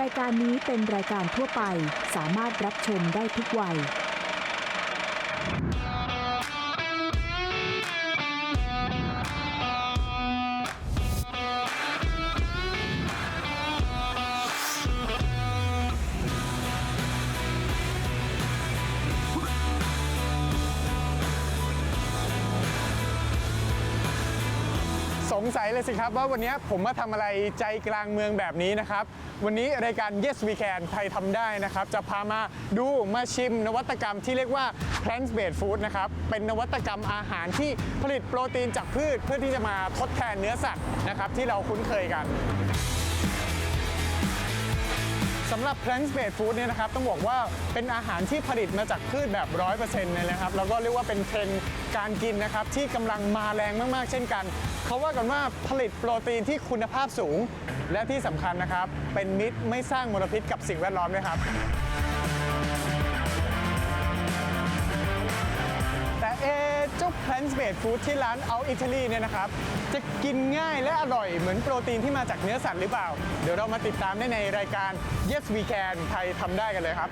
รายการนี้เป็นรายการทั่วไป สามารถรับชมได้ทุกวัย สงสัยเลยสิครับว่าวันนี้ผมมาทำอะไรใจกลางเมืองแบบนี้นะครับ วันนี้รายการ Yes We Can ไทยทำได้นะครับ จะพามาดูมาชิมนวัตกรรมที่เรียกว่า plant based food นะครับ เป็นนวัตกรรมอาหารที่ผลิตโปรตีนจากพืช เพื่อที่จะมาทดแทนเนื้อสัตว์นะครับที่เราคุ้นเคยกัน สำหรับ plant based food เนี่ยนะครับต้องบอกว่าเป็นอาหารที่ผลิตมาจากพืชแบบ 100%เลยนะครับแล้วก็เรียกว่าเป็นเทรนด์การกินนะครับที่กำลังมาแรงมากๆ เช่นกัน เขาว่ากันว่าผลิตโปรตีนที่คุณภาพสูง และที่สำคัญนะครับเป็นมิตรไม่สร้างมลพิษกับสิ่งแวดล้อมด้วยครับ เอเจ้า plant based food ที่ร้าน Out Italy เนี่ยนะครับ จะกินง่ายและอร่อยเหมือนโปรตีนที่มาจากเนื้อสัตว์หรือเปล่า เดี๋ยวเรามาติดตามได้ในรายการ Yes We Can ไทยทำได้กันเลยครับ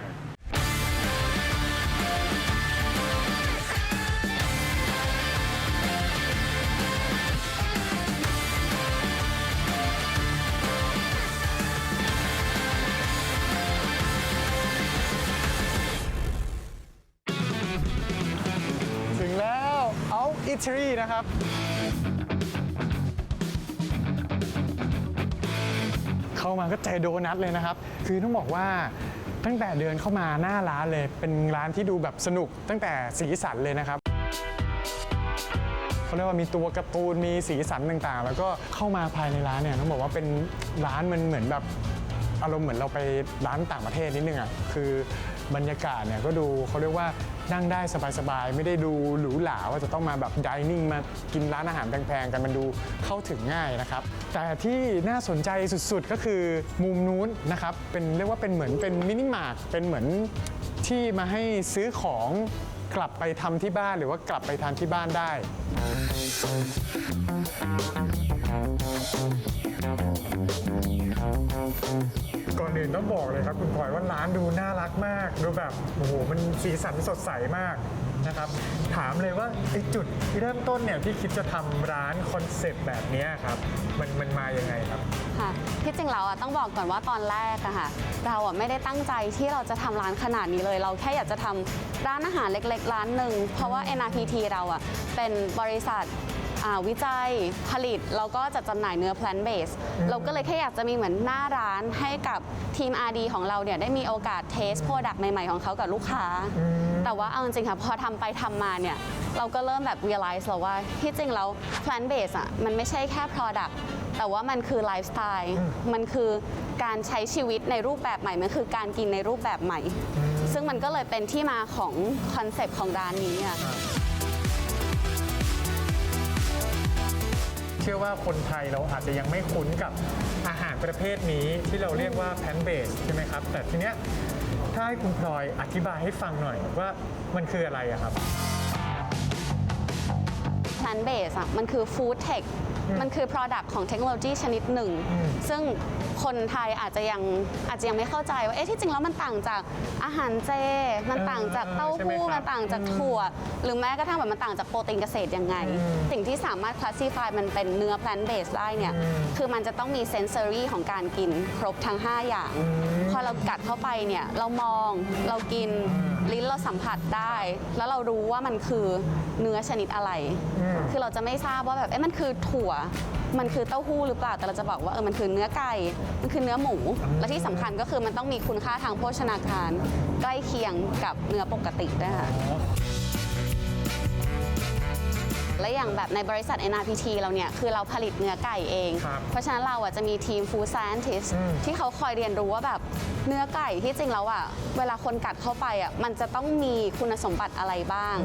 Out Italy นะครับเข้ามาก็เจอโดนัทเลยนะครับ คือต้องบอกว่าตั้งแต่เดินเข้ามาหน้าร้านเลย เป็นร้านที่ดูแบบสนุกตั้งแต่สีสันเลยนะครับเขาเรียกว่ามีตัวการ์ตูนมีสีสันต่างๆ แล้วก็เข้ามาภายในร้านเนี่ยต้องบอกว่าเป็นร้านมันเหมือนแบบอารมณ์เหมือนเราไปร้านต่างประเทศนิดนึงอะคือบรรยากาศเนี่ยก็ดูเขาเรียกว่า นั่งได้สบายๆ ไม่ได้ดูหรูหราว่าจะต้องมาแบบดิเนิ่งมากินร้านอาหารแพงๆ กันมันดูเข้าถึงง่ายนะครับ แต่ที่น่าสนใจสุดๆก็คือมุมนู้นนะครับ เป็นเรียกว่าเป็นเหมือนเป็นมินิมาร์ทเป็นเหมือนที่มาให้ซื้อของกลับไปทำที่บ้านหรือว่ากลับไปทานที่บ้านได้ ก่อนอื่นต้องบอกเลยครับคุณพลอยว่าร้านดูน่ารักมาก ดูแบบโอ้โหมันสีสันสดใสมากนะครับ ถามเลยว่าไอ้จุดที่เริ่มต้นเนี่ยที่คิดจะทำร้านคอนเซปต์แบบเนี้ยครับ มันมันมายังไงครับ ค่ะที่จริงเราอะต้องบอกก่อนว่าตอนแรกอะค่ะ เราอะไม่ได้ตั้งใจที่เราจะทำร้านขนาดนี้เลย เราแค่อยากจะทำร้านอาหารเล็กๆ ร้านหนึ่งเพราะว่า NRPT เราอะเป็นบริษัท อ่าวิจัยผลิตแล้วก็จัดจำหน่ายเนื้อ plant base เราก็เลยแค่อยากจะมีเหมือนหน้าร้านให้กับทีม RD ของเราเนี่ยได้มีโอกาสเทสโปรดักต์ใหม่ ๆ ของเขากับลูกค้าแต่ว่าเอาจริงๆค่ะพอทำไปทำมาเนี่ยเราก็เริ่มแบบ realize แล้วว่าที่จริงแล้ว plant base อะมันไม่ใช่แค่ product แต่ว่ามันคือไลฟ์สไตล์มันคือการใช้ชีวิตในรูปแบบใหม่ มันคือการกินในรูปแบบใหม่ ซึ่งมันก็เลยเป็นที่มาของคอนเซปต์ของร้านนี้อะ ชื่อว่าคนไทยเราอาจจะยังไม่คุ้นกับอาหารประเภทนี้ที่เราเรียกว่าแพนเบสใช่ไหมครับ แต่ทีเนี้ยถ้าให้คุณพลอยอธิบายให้ฟังหน่อยว่ามันคืออะไรอะครับ แพนเบสอะมันคือฟู้ดเทค มันคือ product ของเทคโนโลยีชนิดหนึ่ง ซึ่งคนไทยอาจจะยังอาจจะยังไม่เข้าใจว่าเอ๊ะที่จริงแล้วมันต่างจากอาหารเจ มันต่างจากเต้าใช่ไหมหู้ครับมันต่างจากถั่ว หรือแม้กระทั่งแบบมันต่างจากโปรตีนเกษตรยังไง สิ่งที่สามารถ classify มันเป็นเนื้อ plant base ได้เนี่ยคือมันจะต้องมี sensory ของการกินครบทั้ง 5 อย่าง พอเรากัดเข้าไปเนี่ยเรามองเรากิน ลิ้นเราสัมผัสได้ แล้วเรารู้ว่ามันคือเนื้อชนิดอะไรคือเราจะไม่ทราบว่าแบบเอ๊ะมันคือถั่ว มันคือเต้าหู้หรือเปล่าแต่เราจะบอกว่าเออมันคือเนื้อไก่มันคือเนื้อหมู และที่สำคัญก็คือมันต้องมีคุณค่าทางโภชนาการ ใกล้เคียงกับเนื้อปกติด้วยค่ะ และอย่างแบบในบริษัท NRPT เราเนี่ย คือเราผลิตเนื้อไก่เอง ครับเพราะฉะนั้นเราอะจะมีทีม food scientist อืม ที่เขาคอยเรียนรู้ว่าแบบเนื้อไก่ที่จริงแล้วอะเวลาคนกัดเข้าไปอะมันจะต้องมีคุณสมบัติอะไรบ้าง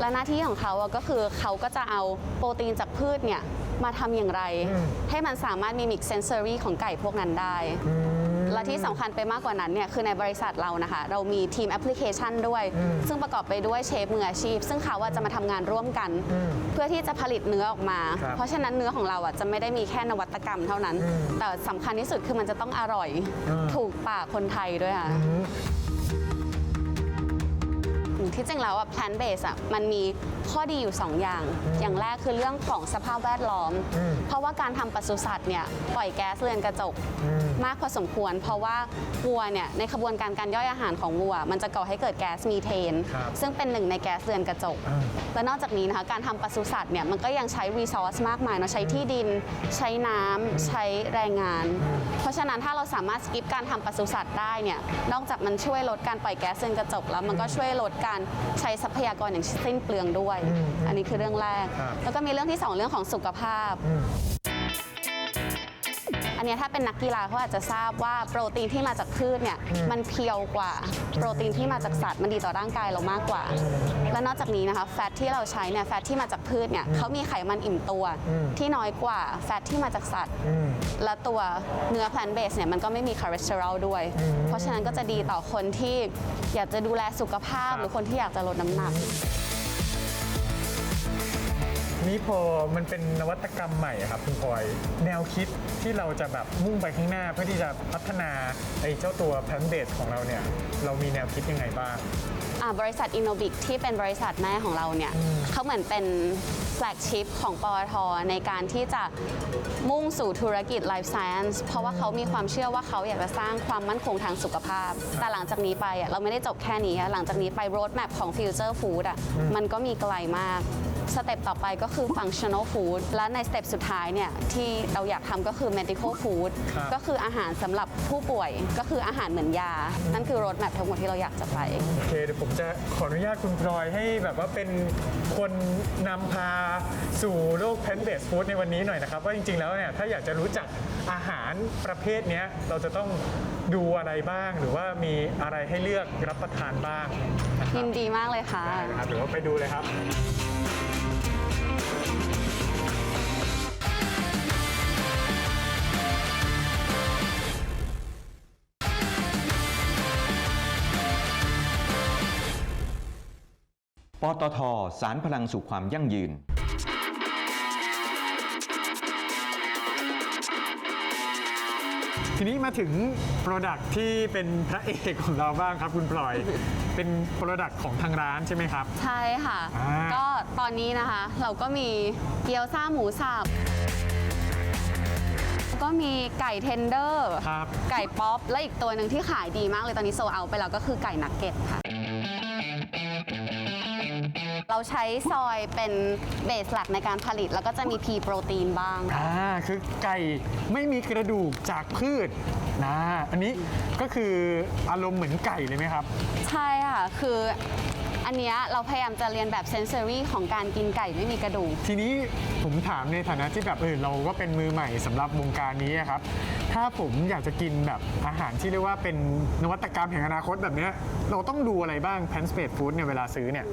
และหน้าที่ของเขาอะก็คือเขาก็จะเอาโปรตีนจากพืชเนี่ยมาทำอย่างไร อืม ให้มันสามารถมีมิกเซนเซอรี่ของไก่พวกนั้นได้ อืม และที่สำคัญไปมากกว่านั้นเนี่ยคือในบริษัทเรานะคะ เรามีทีมแอปพลิเคชันด้วยอืมซึ่งประกอบไปด้วยเชฟมืออาชีพ ซึ่งเขาว่าจะมาทำงานร่วมกัน อืมเพื่อที่จะผลิตเนื้อออกมา ครับเพราะฉะนั้นเนื้อของเราอะจะไม่ได้มีแค่นวัตกรรมเท่านั้น อืมแต่สำคัญที่สุดคือมันจะต้องอร่อย อืม ถูกปากคนไทยด้วยค่ะ อืม ที่จริงแล้วอะ plant base อะมันมีข้อดีอยู่ 2 อย่าง อย่างแรกคือเรื่องของสภาพแวดล้อม อืม เพราะว่าการทำปศุสัตว์เนี่ยปล่อยแก๊สเรือนกระจก อืม มากพอสมควร เพราะว่าวัวเนี่ยในขบวนการการย่อยอาหารของวัว มันจะก่อให้เกิดแก๊สมีเทน ครับซึ่งเป็นหนึ่งในแก๊สเรือนกระจก อ่า และนอกจากนี้นะคะการทำปศุสัตว์เนี่ยมันก็ยังใช้รีซอสมากมายเนาะใช้ที่ดิน ใช้น้ำใช้แรงงาน เพราะฉะนั้นถ้าเราสามารถสกิปการทำปศุสัตว์ได้เนี่ยนอกจากมันช่วยลดการปล่อยแก๊สเรือนกระจกแล้วมันก็ช่วยลดการใช้ทรัพยากรอย่างสิ้นเปลืองด้วยอืมอันนี้คือเรื่องแรก ครับ แล้วก็มีเรื่องที่สองเรื่องของสุขภาพ อืม อันเนี้ยถ้าเป็นนักกีฬาเขาอาจจะทราบว่าโปรตีนที่มาจากพืชเนี่ยมันเพียวกว่าโปรตีนที่มาจากสัตว์มันดีต่อร่างกายเรามากกว่า และนอกจากนี้นะคะแฟตที่เราใช้เนี่ยแฟตที่มาจากพืชเนี่ยเขามีไขมันอิ่มตัวอืมที่น้อยกว่าแฟตที่มาจากสัตว์อืมและตัวเนื้อ plant base เนี่ยมันก็ไม่มีคอเลสเตอรอลด้วยอืมเพราะฉะนั้นก็จะดีต่อคนที่อยากจะดูแลสุขภาพครับหรือคนที่อยากจะลดน้ำหนัก นี่พอมันเป็นนวัตกรรมใหม่อะครับคุณพลอย แนวคิด ที่เราจะแบบมุ่งไปข้างหน้าเพื่อที่จะพัฒนาไอ้เจ้าตัวแพนเบสของเราเนี่ย เรามีแนวคิดยังไงบ้าง อ่าบริษัท Innobic ที่เป็นบริษัทแม่ของเราเนี่ยเขาเหมือนเป็นแฟลกชิพของปอทในการที่จะมุ่งสู่ธุรกิจ Life Science เพราะว่าเขามีความเชื่อว่าเขาอยากจะสร้างความมั่นคงทางสุขภาพ แต่หลังจากนี้ไปอะเราไม่ได้จบแค่นี้อะหลังจากนี้ไป road map ของ Future Food อะมันก็มีไกลมาก สเต็ปต่อไปก็คือ functional food และในสเต็ปสุดท้ายเนี่ยที่เราอยากทำก็คือ medical food ครับก็คืออาหารสำหรับผู้ป่วยก็คืออาหารเหมือนยา นั่นคือ road map ทั้งหมดที่เราอยากจะไป โอเคเดี๋ยวผมจะขออนุญาตคุณพลอยให้แบบว่าเป็นคนนำพาสู่โลกแพนเบสฟู้ดในวันนี้หน่อยนะครับ ว่าจริงๆแล้วเนี่ยถ้าอยากจะรู้จักอาหารประเภทเนี้ยเราจะต้องดูอะไรบ้างหรือว่ามีอะไรให้เลือกรับประทานบ้างนะครัยิบนดีมากเลยค่ะ ได้นะครับเดี๋ยวว่าไปดูเลยครับ ปตทสารพลังสู่ความยั่งยืน ทีนี้มาถึง Product ที่เป็นพระเอกของเราบ้างครับคุณพลอย เป็น Product ของทางร้านใช่ไหมครับ ใช่ค่ะ อ่า ก็ตอนนี้นะคะ เราก็มีเกี๊ยวซ่าหมูสับแล้วก็มีไก่เทนเดอร์ ครับ ไก่ป๊อป และอีกตัวหนึ่งที่ขายดีมากเลยตอนนี้โซเอาไปแล้วก็คือไก่นักเก็ตค่ะ เราใช้ซอยเป็นเบสหลักในการผลิต แล้วก็จะมีพีโปรตีนบ้าง อ่าคือไก่ไม่มีกระดูกจากพืชนะอันนี้ก็คืออารมณ์เหมือนไก่เลยไหมครับ ใช่ค่ะ คืออันเนี้ยเราพยายามจะเรียนแบบเซนเซอรี่ของการกินไก่ไม่มีกระดูก ทีนี้ผมถามในฐานะที่แบบเออเราก็เป็นมือใหม่สำหรับวงการนี้อะครับ ถ้าผมอยากจะกินแบบอาหารที่เรียกว่าเป็นนวัตกรรมแห่งอนาคตแบบเนี้ยเราต้องดูอะไรบ้างแพนสเปดฟู้ดเนี่ยเวลาซื้อเนี่ย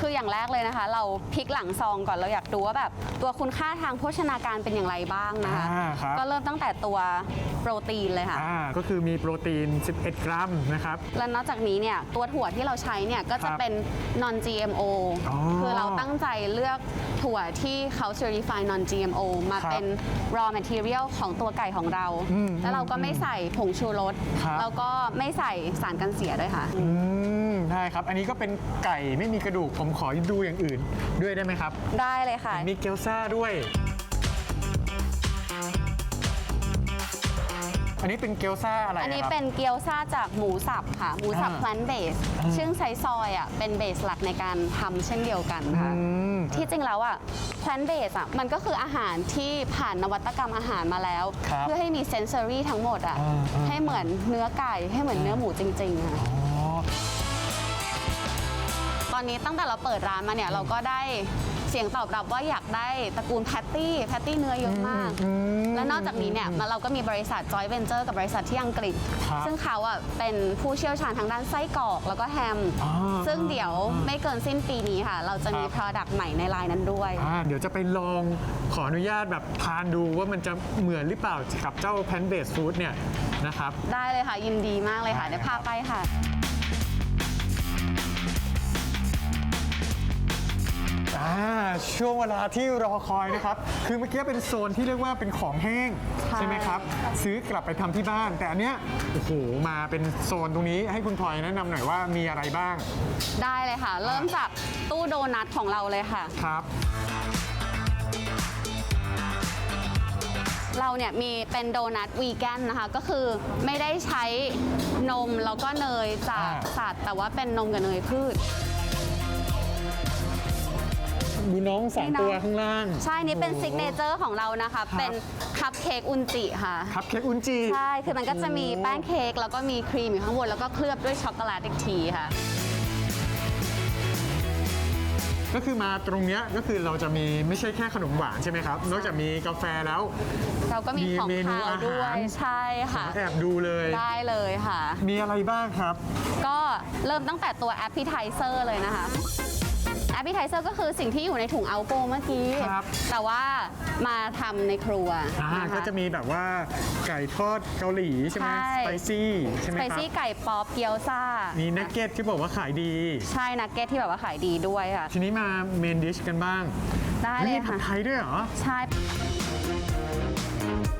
คืออย่างแรกเลยนะคะ เราพลิกหลังซองก่อนเราอยากดูว่าแบบตัวคุณค่าทางโภชนาการเป็นอย่างไรบ้างนะคะ อ่าครับ ก็เริ่มตั้งแต่ตัวโปรตีนเลยค่ะ อ่าก็คือมีโปรตีน 11 กรัมนะครับ และนอกจากนี้เนี่ยตัวถั่วที่เราใช้เนี่ยก็จะครับเป็น non GMO อ๋อคือเราตั้งใจเลือกถั่วที่เขา certify non GMO มาครับเป็น raw material ของตัวไก่ของเรา อืมแล้วเราก็ไม่ใส่ผงชูรส ครับ แล้วก็ไม่ใส่สารกันเสียด้วยค่ะ อืม ได้ครับ อันนี้ก็เป็นไก่ไม่มีกระดูก ผมขอดูอย่างอื่นด้วยได้ไหมครับ ได้เลยค่ะ มีเกี๊ยวซ่าด้วย อันนี้เป็นเกี๊ยวซ่าอะไรอันนี้ครับเป็นเกี๊ยวซ่าจากหมูสับค่ะ หมูสับอ่า plant base ซึ่งใช้ซอยอะเป็นเบสหลักในการทำเช่นเดียวกันค่ะอืมที่จริงแล้วอะ plant base อะมันก็คืออาหารที่ผ่านนวัตกรรมอาหารมาแล้ว ครับเพื่อให้มีเซนเซอรี่ทั้งหมดอะอ่าอ่า ให้เหมือนเนื้อไก่ให้เหมือนเนื้อหมูจริงๆค่ะ อ๋ อตอนนี้ตั้งแต่เราเปิดร้านมาเนี่ยเราก็ได้เสียงตอบรับว่าอยากได้ตระกูลแพตตี้แพตตี้เนื้อเยอะมาก อืมและนอกจากนี้เนี่ยมาเราก็มีบริษัท Joy Venture กับบริษัทที่อังกฤษ ครับซึ่งเขาอะเป็นผู้เชี่ยวชาญทางด้านไส้กรอกแล้วก็แฮม อ่าซึ่งเดี๋ยวไม่เกินสิ้นปีนี้ค่ะ เราจะมี ครับ Product ใหม่ในไลน์นั้นด้วย อ่าเดี๋ยวจะไปลองขออนุญาตแบบทานดูว่ามันจะเหมือนหรือเปล่ากับเจ้าแพนเบสฟู้ดเนี่ยนะครับ ได้เลยค่ะยินดีมากเลยค่ะได้เดี๋ยวพาไปค่ะ อ่าช่วงเวลาที่รอคอยนะครับ คือเมื่อกี้เป็นโซนที่เรียกว่าเป็นของแห้งใช่ใช่ไหมครับ ซื้อกลับไปทำที่บ้าน แต่อันเนี้ยโอ้โหมาเป็นโซนตรงนี้ให้คุณพลอยแนะนำหน่อยว่ามีอะไรบ้างได้เลยค่ะ เริ่มจากตู้โดนัทของเราเลยค่ะ ครับ เราเนี่ยมีเป็นโดนัทวีแกนนะคะ ก็คือไม่ได้ใช้นมแล้วก็เนยจากอ่า สัตว์แต่ว่าเป็นนมกับเนยพืช ดูน้องสามนี่น้องตัวข้างล่าง ใช่นี่เป็นโอ้โหซิกเนเจอร์ของเรานะคะ เป็นคัพเค้กอุนจิค่ะครับเค้กอุนจิใช่คือมันก็จะมีแป้งเค้กแล้วก็มีครีมอยู่ข้างบนแล้วก็เคลือบด้วยช็อกโกแลตอีกทีค่ะก็คือมาตรงเนี้ยก็คือเราจะมีไม่ใช่แค่ขนมหวานใช่ไหมครับ นอกจากมีกาแฟแล้ว เราก็มีมีของเมนูคาวอาหารด้วยใช่ค่ะ แอบดูเลยได้เลยค่ะ มีอะไรบ้างครับ ก็เริ่มตั้งแต่ตัวแอป p e t i z e r เลยนะคะ แอป p e t i z e r ก็คือสิ่งที่อยู่ในถุงเอาโกเมื่อกี้ ครับ แต่ว่ามาทำในครัวอ่านะคะก็จะมีแบบว่าไก่ทอดเกาหลีใช่ไหมใช่ สไปซี่ใช่ไหมสคไปรับ ซี่ไก่ป๊อปเกี๊ยวซ่ามีนักเก็ตที่บอกว่าขายดี ใช่นักเก็ตที่แบบว่าขายดีด้วยค่ะ ทีนี้มาเมนดิชกันบ้างได้ฮ้เลยมีผัค่ะ ดไทยด้วยเหรอ ใช่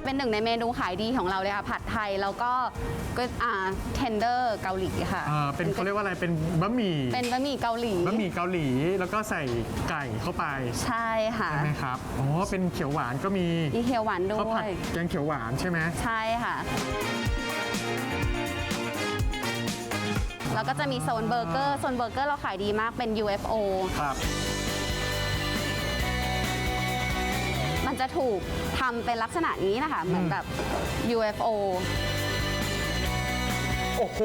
เป็นหนึ่งในเมนูขายดีของเราเลยค่ะ ผัดไทยแล้วก็ก็อ่าเทนเดอร์เกาหลีค่ะอ่าเป็นเขาเรียกว่าอะไรเป็นบะหมี่เป็นบะหมี่เกาหลีบะหมี่เกาหลีแล้วก็ใส่ไก่เข้าไปใช่ค่ะใช่ไหมครับอ๋อเป็นเขียวหวานก็มีมีเคียวหวานด้ข้าววผัดยแกงเขียวหวานใช่ไหมใช่ค่ะแล้วก็จะมีโซนเบอร์เกอร์ โซนเบอร์เกอร์เราขายดีมากเป็น UFO ครับ จะถูกทำเป็นลักษณะนี้นะคะ เหมือนแบบ UFO โอ้โห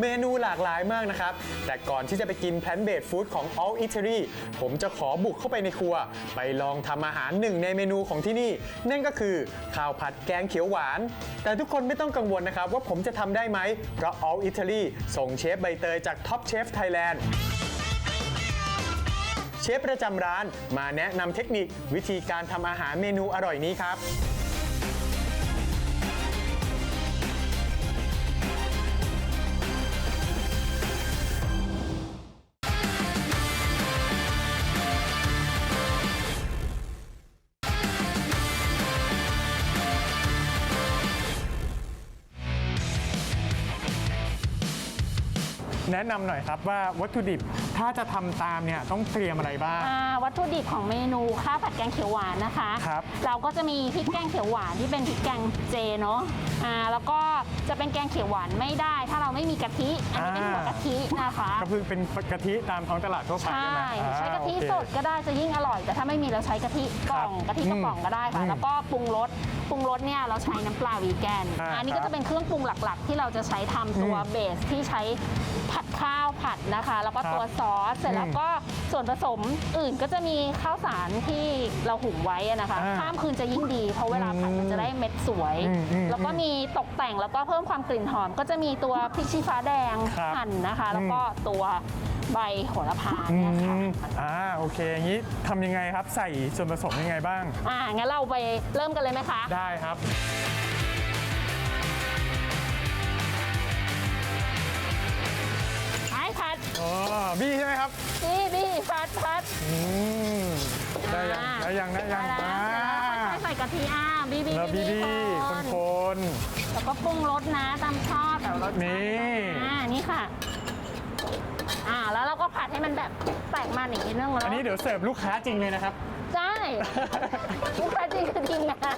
เมนูหลากหลายมากนะครับ แต่ก่อนที่จะไปกินแพลนเบ d ฟู้ดของ All Eatery ผมจะขอบุกเข้าไปในครัว ไปลองทำอาหารหนึ่งในเมนูของที่นี่ นั่นก็คือข้าวผัดแกงเขียวหวาน แต่ทุกคนไม่ต้องกังวลนะครับ ว่าผมจะทำได้ไหม เพราะ All Eatery ส่งเชฟใบเตยจาก Top Chef Thailand เชฟประจำร้านมาแนะนำเทคนิควิธีการทำอาหารเมนูอร่อยนี้ครับ แนะนำหน่อยครับว่าวัตถุดิบถ้าจะทำตามเนี่ยต้องเตรียมอะไรบ้าง อ่าวัตถุดิบของเมนูข้าวผัดแกงเขียวหวานนะคะ ครับเราก็จะมีพริกแกงเขียวหวานที่เป็นพริกแกงเจเนาะอ่าแล้วก็จะเป็นแกงเขียวหวานไม่ได้ ถ้าเราไม่มีกะทิอันนี้เป็นหัวกะทินะคะก็คือเป็นกะทิตามท้องตลาดทั่วไปใช่ใช่ไหมอ่าใช้กะทิโอเค สดก็ได้จะยิ่งอร่อย แต่ถ้าไม่มีเราใช้กะทิกล่องครับกะทิกระป๋องก็ได้อืค่ะ มแล้วก็ปรุงรสปรุงรสเนี่ยเราใช้น้ำปลาวีแกนอ่าอันนี้ครัก็บจะเป็นเครื่องปรุงหลักๆ ที่เราจะใช้ทำตัวอืม เบสที่ใช้ผัดข้าวผัดนะคะ แล้วก็ครับตัวซอสเสร็จแล้วอืมก็ส่วนผสมอื่นก็จะมีข้าวสารที่เราหุงไว้อะนะคะอ่าข้ามคืนจะยิ่งดี เพราะเวลาผัดมันจะได้เม็ดสวยอืมอืมแล้วก็มีตกแต่งแล้วก็เพิ่มความกลิ่นหอม ก็จะมีตัวพริกชี้ฟ้าแดงครับหั่นนะคะ แล้วก็ตัวใบโหระพาอืเนี่ยค่ะมอ่าโอเคอย่างนี้ทำยังไงครับใส่ส่วนผสมยังไงบ้าง อ่างั้นเราไปเริ่มกันเลยไหมคะ ได้ครับ อ๋อบี้ใช่ไหมครับบี้บี้พัดพัดอืมได้ยังอ่าได้ยังได้ยังได้แล้วอ่าค่อยๆใส่กะทิอ่าบี้บี้แล้วบี้บี้คคนนคนแล้วก็ปรุงรสนะตามชอบแต่รสชาตินี่ อ่านี่ค่ะ อ่าแล้วเราก็ผัดให้มันแบบแตกมันอีกนิดนึงๆแล้วอันนี้เดี๋ยวเสิร์ฟลูกค้าจริงเลยนะครับใช่ ลูกค้าจริงคือทีมงาน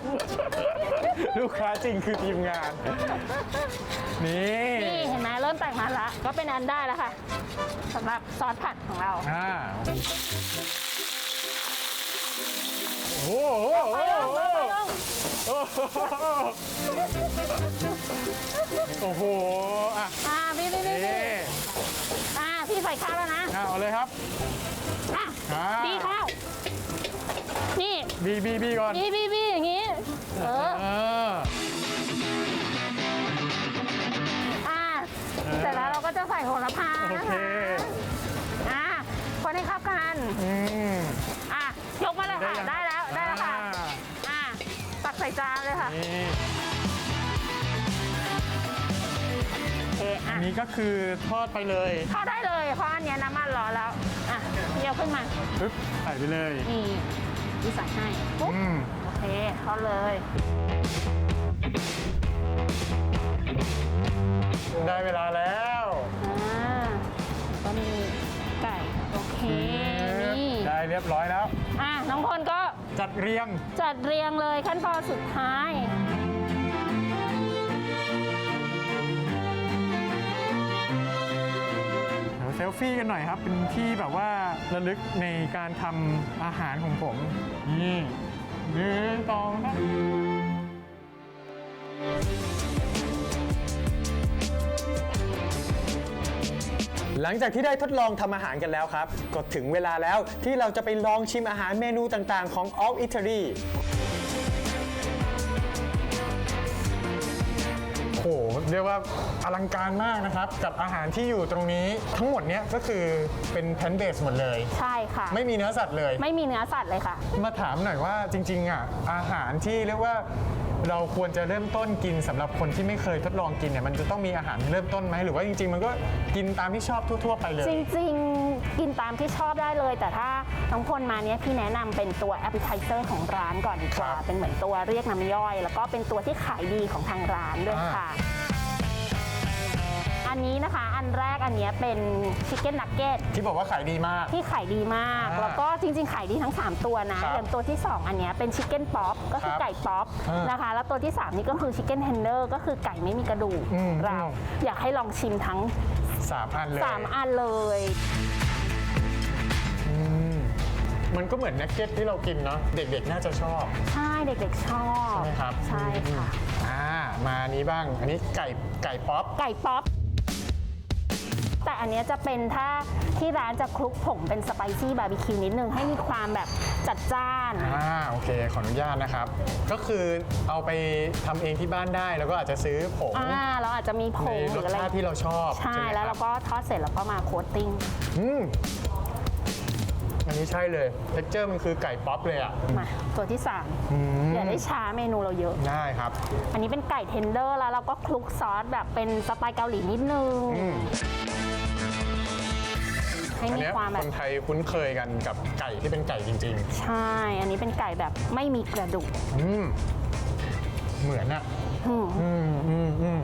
ลูกค้าจริงคือทีมงาน นี่นี่เห็นไหมเริ่มแตกมันละก็เป็นอันได้แล้วค่ะสำหรับซอสผัดของเราอ่าโอ้โหโอ้โหโอ้โหโอ้โหอะอ่าบี้บี้บี้นี่อ่าพี่ใส่ข้าวแล้วนะอะเอาเลยครับอะอ่าบี้ข้าว นี่ บีบีบีก่อนบี้บีบีอย่างนี้ เออ เอ่าออสร็จแล้วเราก็จะใส่โหระพาโอเคอ่าคนให้ครับกัน อืมอะ ยกมาเลยค่ะ ได้แล้ว ได้แล้วค่ะ อะตักใส่จานเลยค่ะ นี่เอออันี้ก็คือทอดไปเลยทอดได้เลยเพราะอันเนี้ยน้ำมันร้อนแล้ว อะเยี่ยวขึ้นมา ปึ๊บใส่ไปเลย นี่ ดีใส่ให้ปุ๊บอืม โอเคทอดเลย ได้เวลาแล้ว อ่าแล้วก็มีไก่ โอเค นี่ ได้เรียบร้อยแล้ว อะ น้องพลก็จัดเรียง จัดเรียงเลยขั้นตอนสุดท้าย เซลฟี่กันหน่อยครับ เป็นที่แบบว่าระลึกในการทำอาหารของผม นี่หนึ่งสองสามหลังจากที่ได้ทดลองทำอาหารกันแล้วครับ ก็ถึงเวลาแล้วที่เราจะไปลองชิมอาหารเมนูต่างๆของ Off Italy หเรียกว่าอลังการมากนะครับ กับอาหารที่อยู่ตรงนี้ทั้งหมดเนี้ยก็คือเป็นแพนเบสหมดเลย ใช่ค่ะ ไม่มีเนื้อสัตว์เลย ไม่มีเนื้อสัตว์เลยค่ะ มาถามหน่อยว่าจริงๆอะอาหารที่เรียกว่าเราควรจะเริ่มต้นกินสำหรับคนที่ไม่เคยทดลองกินเนี่ยมันจะต้องมีอาหารเริ่มต้นไหมหรือว่าจริง ๆ มันก็กินตามที่ชอบทั่ว ๆ ไปเลย จริง ๆ กินตามที่ชอบได้เลย แต่ถ้าน้องพลมาเนี้ยพี่แนะนำเป็นตัว appetizer ของร้านก่อนดีกว่าครับ เป็นเหมือนตัวเรียกน้ำย่อย แล้วก็เป็นตัวที่ขายดีของทางร้านด้วยค่ะ อันนี้นะคะอันแรกอันเนี้ยเป็นชิคเก้นนักเก็ต ที่บอกว่าขายดีมาก ที่ขายดีมาก อ่าแล้วก็จริงๆ ขายดีทั้ง 3 ตัวนะครับอย่างตัวที่ 2 อันเนี้ยเป็นชิคเก้นป๊อปก็คือครับไก่ป๊อปอ่านนะคะ แล้วตัวที่ 3 นี่ก็คือชิคเก้นเทนเดอร์ก็คือไก่ไม่มีกระดูกอืมเราอยากให้ลองชิมทั้ง สามอันเลย 3 อันเลยอืม มันก็เหมือนนักเก็ตที่เรากินเนาะเด็กๆน่าจะชอบ ใช่เด็กๆชอบใช่ไหมครับใช่ค่ะ อ่ามานี้บ้าง อันนี้ไก่ไก่ป๊อปไก่ป๊อปแต่อันเนี้ยจะเป็นถ้าที่ร้านจะคลุกผงเป็นสไปซี่บาร์บีคิวนิดนึง ให้มีความแบบจัดจ้านอ่าโอเค ขออนุญาตนะครับ ก็คือเอาไปทำเองที่บ้านได้แล้วก็อาจจะซื้อผงอ่าเราอาจจะมีผในงหรรืสออะไรชาติที่เราชอบ ใช่ไหมแล้วคเราบก็ทอดเสร็จแล้วก็มาโคตติ้งอืม อันนี้ใช่เลยเท็กเจอร์มันคือไก่ป๊อปเลยอะมาตัวที่อื3มอย่าได้ช้าเมนูเราเยอะ ได้ครับ อันนี้เป็นไก่เทนเดอร์แล้วเราก็คลุกซอสแบบเป็นสไตล์เกาหลีนิดนึงอืมให้อันมีเนี้ยความแบคบนไทยคุ้นเคยกันกับไก่ที่เป็นไก่จริงใช่ อันนี้เป็นไก่แบบไม่มีกระดูกๆอืมเหมือนอะอืมอืมอืม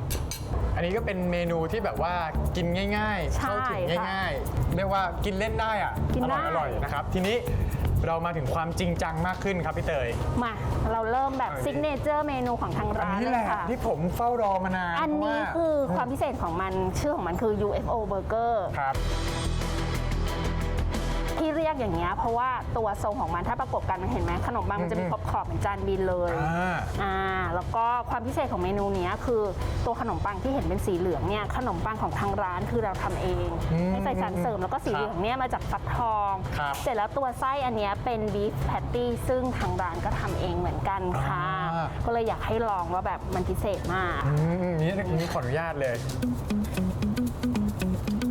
อืมอันนี้ก็เป็นเมนูที่แบบว่ากินง่ายๆ ใช่เข้าถึงค่ะง่ายๆ เรียกว่ากินเล่นได้อะกินอได้ ร่อยอร่อยนะครับ ทีนี้เรามาถึงความจริงจังมากขึ้นครับพี่เตย มา เราเริ่มแบบเออซิกเนเจอร์เมนูของทางอันร้านนี้เลแหยละค่ะ ที่ผมเฝ้ารอมานานอันนี้เพราะว่าคือความพิเศษของมันชื่อของมันคือ UFO Burger ครับ ที่เรียกอย่างเงี้ยเพราะว่าตัวทรงของมันถ้าประกบกันมันเห็นไหมขนมปังมันจะมีอืมขอบขอบๆเหมือนจานบินเลย อ่า อ่าแล้วก็ความพิเศษของเมนูเนี้ยคือตัวขนมปังที่เห็นเป็นสีเหลืองเนี่ยขนมปังของทางร้านคือเราทำเองอืมไม่ใส่สารเสริมแล้วก็สีครับเหลืองเนี่ยมาจากฟักทอง ครับเสร็จแล้วตัวไส้อันเนี้ยเป็นบีฟแพตตี้ซึ่งทางร้านก็ทำเองเหมือนกันค่ะ อ่า ก็เลยอยากให้ลองว่าแบบมันพิเศษมาก อืมอืมนี่นี่ขออนุญาตเลย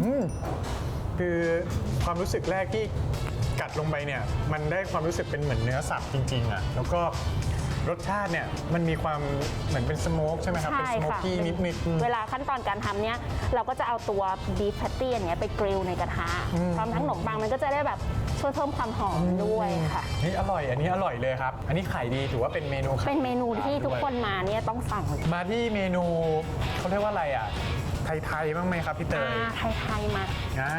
อืม คือความรู้สึกแรกที่กัดลงไปเนี่ย มันได้ความรู้สึกเป็นเหมือนเนื้อสัตว์จริงๆอะแล้วก็รสชาติเนี่ยมันมีความเหมือนเป็นสโมกใช่ไหมครับ เป็นใช่สโมกค่ะกี้นิดๆเวลาขั้นตอนการทำเนี่ย เราก็จะเอาตัวบีฟแพตตี้อันเนี้ยไปกริลในกระทะอืมพร้อมทั้งขนมปังมันก็จะได้แบบช่วยเพิ่มความหอมด้วยค่ะนี่อร่อยอันนี้อร่อยเลยครับ อันนี้ขายดีถือว่าเป็นเมนูขายเป็นเมนูที่ทุกด้วยคนมาเนี่ยต้องสั่งมาที่เมนูเขาเรียกว่าอะไรอะ ไทยๆบ้างไหมครับพี่เตอ่ายไทยๆมาอ่า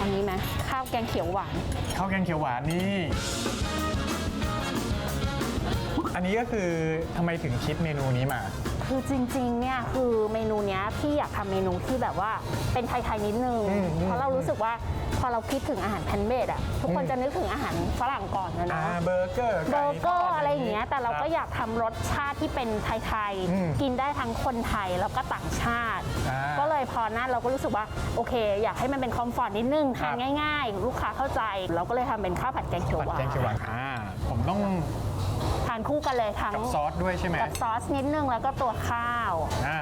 อันนี้ไหมข้าวแกงเขียวหวาน ข้าวแกงเขียวหวานนี่ อันนี้ก็คือทำไมถึงคิดเมนูนี้มา คือจริงๆ เนี่ยคือเมนูเนี้ยพี่อยากทำเมนูที่แบบว่าเป็นไทยๆนิดนึง อืมอืมเพราะเรารู้สึกว่าพอเราคิดถึงอาหารแพนเบดอะทุกคนอืม จะนึกถึงอาหารฝรั่งก่อนนะอ่าเนาะเบอร์เกอร์เบอร์เกอร์อะไรอย่างเงี้ยแต่เราก็คบ อยากทำรสชาติที่เป็นไทยอืม ๆ กินได้ทั้งคนไทยแล้วก็ต่างชาติ อ่า ก็เลยพอนั้นเราก็รู้สึกว่าโอเค อยากให้มันเป็นคอมฟอร์ตนิดนึงครัทาบนง่าย ๆ ลูกค้าเข้าใจ เราก็เลยทำเป็นข้าวผัดแกงเขียวผัดหวาแกนงเขียวหวานอ่าผมต้อง ทานคู่กันเลยทั้งกับซอสด้วยใช่ไหมกับซอสนิดนึงแล้วก็ตัวข้าวอ่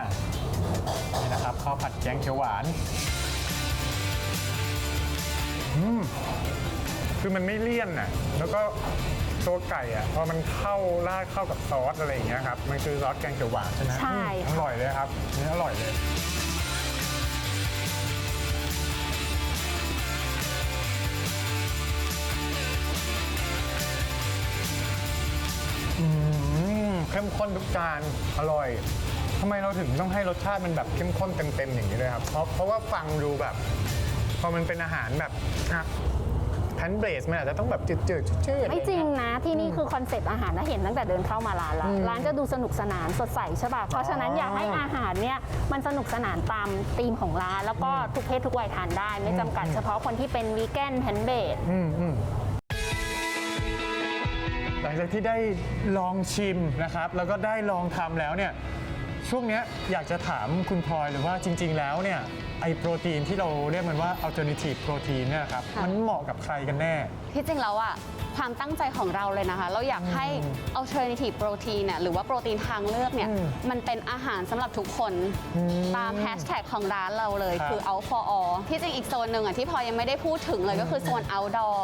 นี่นะครับข้าวผัดแกงเขียวหวานอืมคือมันไม่เลี่ยนน่ะแล้วก็ตัวไก่อะพอมันเข้าราดเข้ากับซอสอะไรอย่างเงี้ยครับมันคือซอสแกงเขียวหวานใช่ไหมใช่อร่อยเลยครับนี่อร่อยเลย เข้มข้นทุกจานอร่อยทำไมเราถึงต้องให้รสชาติมันแบบเข้มข้นเต็มๆอย่างนี้เลยครับ เพราะเพราะว่าฟังดูแบบ พอมันเป็นอาหารแบบแพนเบรสมันอาจจะต้องแบบจืดๆชืดๆไม่จริงอะนะ ที่นี่คือคอนเซปต์อาหารนะเห็นตั้งแต่เดินเข้ามาร้านแล้วอืมร้านจะดูสนุกสนานสดใสใช่ป่ะเพราะฉะนั้นอ๋อออยากให้อาหารเนี่ยมันสนุกสนานตามธีมของร้าน แล้วก็ทุกเพศทุกวัยทานได้ ไม่จำกัดอืมเฉพาะคนที่เป็นวีแกนแพนเบดอืมอืมหลั งจากที่ได้ลองชิมนะครับ แล้วก็ได้ลองทำแล้วเนี่ยช่วงเนี้ยอยากจะถามคุณพลอยหรือว่าจริง ๆ แล้วเนี่ยไอโปรตีนที่เราเรียกมันว่า alternative protein เนี่ยครับค่ะ มันเหมาะกับใครกันแน่ ที่จริงแล้วอะความตั้งใจของเราเลยนะคะ เราอยากให้ alternative protein เนี่ยหรือว่าโปรตีนทางเลือกเนี่ยอืมมันเป็นอาหารสำหรับทุกคนอืมตามแฮชแท็กของร้านเราเลยครับ คือ out for all ที่จริงอีกโซนหนึ่งอะที่พลอยยังไม่ได้พูดถึงเลยก็คือโซน outdoor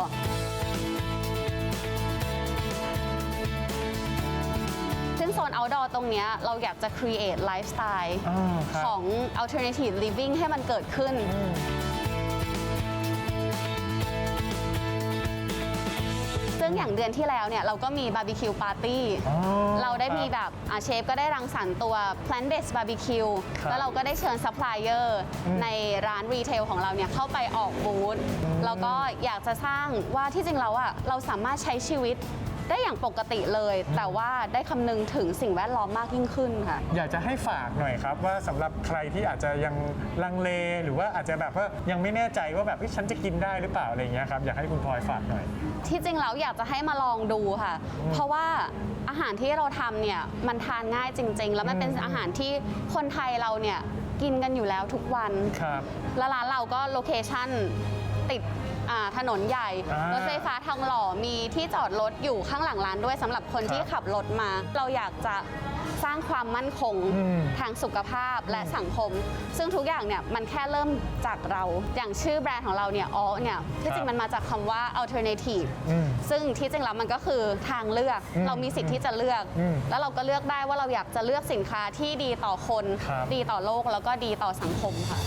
โซน outdoor ตรงเนี้ยเราอยากจะ create lifestyle อ่าครับ ของ alternative living ให้มันเกิดขึ้น ซึ่งอย่างเดือนที่แล้วเนี่ยเราก็มีบาร์บีคิวปาร์ตี้ อ๋อเราได้มีคแบรับ บอ่าเชฟก็ได้รังสรรค์ตัว plant based barbecue ครับแล้วเราก็ได้เชิญซัพพลายเออร์อืมในร้านรีเทลของเราเนี่ยเข้าไปออกบูธแล้วก็อยากจะสร้างว่าที่จริงแล้วอะเราสามารถใช้ชีวิต ได้อย่างปกติเลย แต่ว่าได้คำนึงถึงสิ่งแวดล้อมมากยิ่งขึ้นค่ะ อยากจะให้ฝากหน่อยครับ ว่าสำหรับใครที่อาจจะยังลังเลหรือว่าอาจจะแบบว่ายังไม่แน่ใจว่าแบบเอ้ยฉันจะกินได้หรือเปล่าอะไรอย่างเงี้ยครับอยากให้คุณพลอยฝากหน่อย ที่จริงแล้วอยากจะให้มาลองดูค่ะ เพราะว่าอาหารที่เราทำเนี่ยมันทานง่ายจริง ๆ แล้วมันเป็นอืมอาหารที่คนไทยเราเนี่ยกินกันอยู่แล้วทุกวัน ครับ แล้วร้านเราก็โลเคชั่นติด อ่าถนนใหญ่ อ่ารถไฟฟ้าทองหล่อมีที่จอดรถอยู่ข้างหลังร้านด้วยสำหรับคนครับที่ขับรถมา เราอยากจะสร้างความมั่นคงอืมทางสุขภาพและสังคม ซึ่งทุกอย่างเนี่ยมันแค่เริ่มจากเราอย่างชื่อแบรนด์ของเราเนี่ยอ๋อเนี่ยที่จริงมันมาจากคำว่า alternative อืมซึ่งที่จริงแล้วมันก็คือทางเลือก อืมเรามีสิทธิ์ที่จะเลือก อืมแล้วเราก็เลือกได้ว่าเราอยากจะเลือกสินค้าที่ดีต่อคน ครับ ดีต่อโลกแล้วก็ดีต่อสังคมค่ะ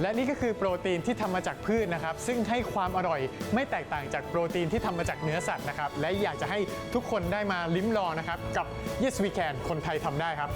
และนี่ก็คือโปรตีนที่ทำมาจากพืชนะครับ ซึ่งให้ความอร่อยไม่แตกต่างจากโปรตีนที่ทำมาจากเนื้อสัตว์นะครับ และอยากจะให้ทุกคนได้มาลิ้มลองนะครับ กับ Yes We Can คนไทยทำได้ครับ